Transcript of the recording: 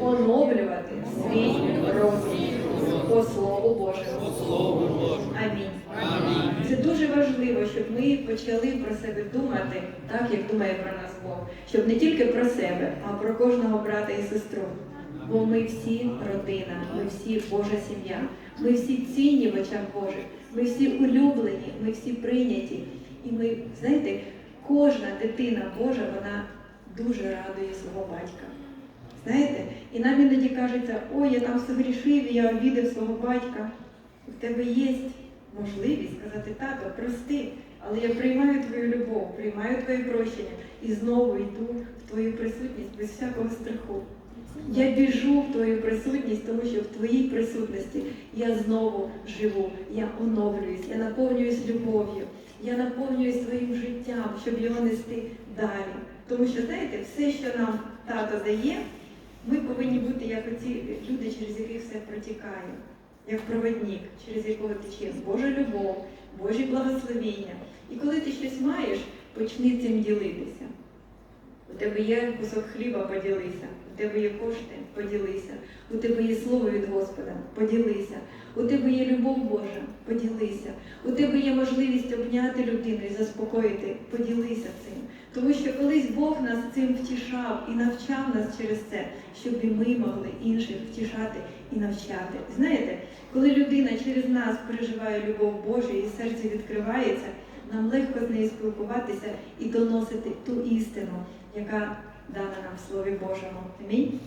оновлювати свій розум по Слову Божому. Амінь. Це дуже важливо, щоб ми почали про себе думати так, як думає про нас Бог. Щоб не тільки про себе, а про кожного брата і сестру. Бо ми всі родина, ми всі Божа сім'я, ми всі цінні в очах Божих, ми всі улюблені, ми всі прийняті. І ми, знаєте, кожна дитина Божа, вона дуже радує свого батька. Знаєте, і нам іноді кажеться, ой, я там согрішив, я обідав свого батька. У тебе є можливість сказати, тато, прости, але я приймаю твою любов, приймаю твоє прощення і знову йду в твою присутність без всякого страху. Я біжу в твою присутність, тому що в твоїй присутності я знову живу, я оновлююсь, я наповнююсь любов'ю, я наповнююсь своїм життям, щоб його нести далі. Тому що, знаєте, все, що нам тато дає, ми як оці люди, через яких все протікає, як проводник, через якого тече Божа любов, Божі благословіння. І коли ти щось маєш, почни цим ділитися. У тебе є кусок хліба, поділися. У тебе є кошти, поділися. У тебе є слово від Господа, поділися. У тебе є любов Божа, поділися. У тебе є можливість обняти людину і заспокоїти, поділися цим. Тому що колись Бог нас цим втішав і навчав нас через це, щоб і ми могли інших втішати і навчати. Знаєте, коли людина через нас переживає любов Божу і серце відкривається, нам легко з нею спілкуватися і доносити ту істину, яка дана нам в Слові Божому. Амінь.